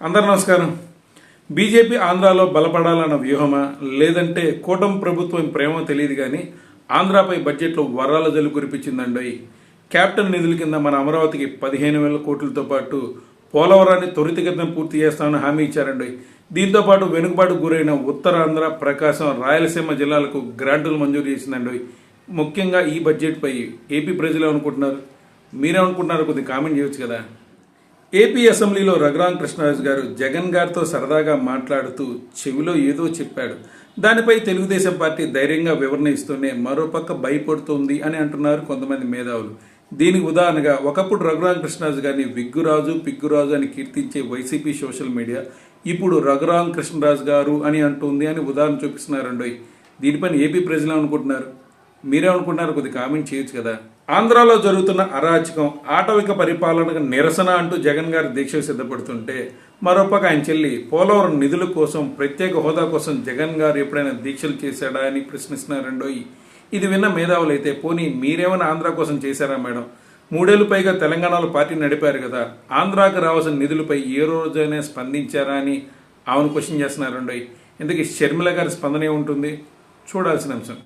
అందరు నమస్కారం. బీజేపీ ఆంధ్రాలో బలపడాలన్న వ్యూహమా? లేదంటే కూటమి ప్రభుత్వం ప్రేమ తెలియదు కానీ ఆంధ్రాపై బడ్జెట్లో వరాల జల్లు కురిపించిందండి క్యాపిటల్ నిధుల కింద మన అమరావతికి పదిహేను వేల కోట్లతో పాటు పోలవరాన్ని త్వరితగతిన పూర్తి చేస్తామని హామీ ఇచ్చారండి దీంతో పాటు వెనుకబాటు గురైన ఉత్తరాంధ్ర ప్రకాశం రాయలసీమ జిల్లాలకు గ్రాంటులు మంజూరు చేసిందండి ముఖ్యంగా ఈ బడ్జెట్పై ఏపీ ప్రజలు ఏమనుకుంటున్నారు? మీరేమనుకుంటున్నారు? కొద్దిగా కామెంట్ చేయొచ్చు కదా. ఏపీ అసెంబ్లీలో రఘురాం కృష్ణరాజు గారు జగన్ గారితో సరదాగా మాట్లాడుతూ చెవిలో ఏదో చెప్పాడు. దానిపై తెలుగుదేశం పార్టీ ధైర్యంగా వివరణ ఇస్తూనే మరోపక్క భయపడుతోంది అని అంటున్నారు కొంతమంది మేధావులు. దీనికి ఉదాహరణగా ఒకప్పుడు రఘురాం కృష్ణరాజు గారిని విగ్గురాజు పిగ్గురాజు అని కీర్తించే వైసీపీ సోషల్ మీడియా ఇప్పుడు రఘురాం కృష్ణరాజు గారు అని అంటుంది అని ఉదాహరణ చూపిస్తున్నారండోయ్ దీనిపైన ఏపీ ప్రజలు అనుకుంటున్నారు మీరేమనుకుంటున్నారు? కొద్దిగా కామెంట్ చేయొచ్చు కదా. ఆంధ్రాలో జరుగుతున్న అరాచకం ఆటవిక పరిపాలనకు నిరసన అంటూ జగన్ గారు దీక్ష సిద్ధపడుతుంటే మరోపక్క ఆయన చెల్లి పోలవరం నిధుల కోసం ప్రత్యేక హోదా కోసం జగన్ గారు ఎప్పుడైనా దీక్షలు చేశాడా అని ప్రశ్నిస్తున్నారండోయ్. ఇది విన్న మేధావులు అయితే పోనీ మీరేమైనా ఆంధ్ర కోసం చేశారా మేడం? మూడేళ్ళు పైగా తెలంగాణలో పార్టీ నడిపారు కదా. ఆంధ్రాకు రావాల్సిన నిధులపై ఏ రోజైనా స్పందించారా అని ఆమెను క్వశ్చన్ చేస్తున్నారండోయ్. ఇందుకే షర్మిల గారి స్పందన ఉంటుంది చూడాల్సిన అంశం.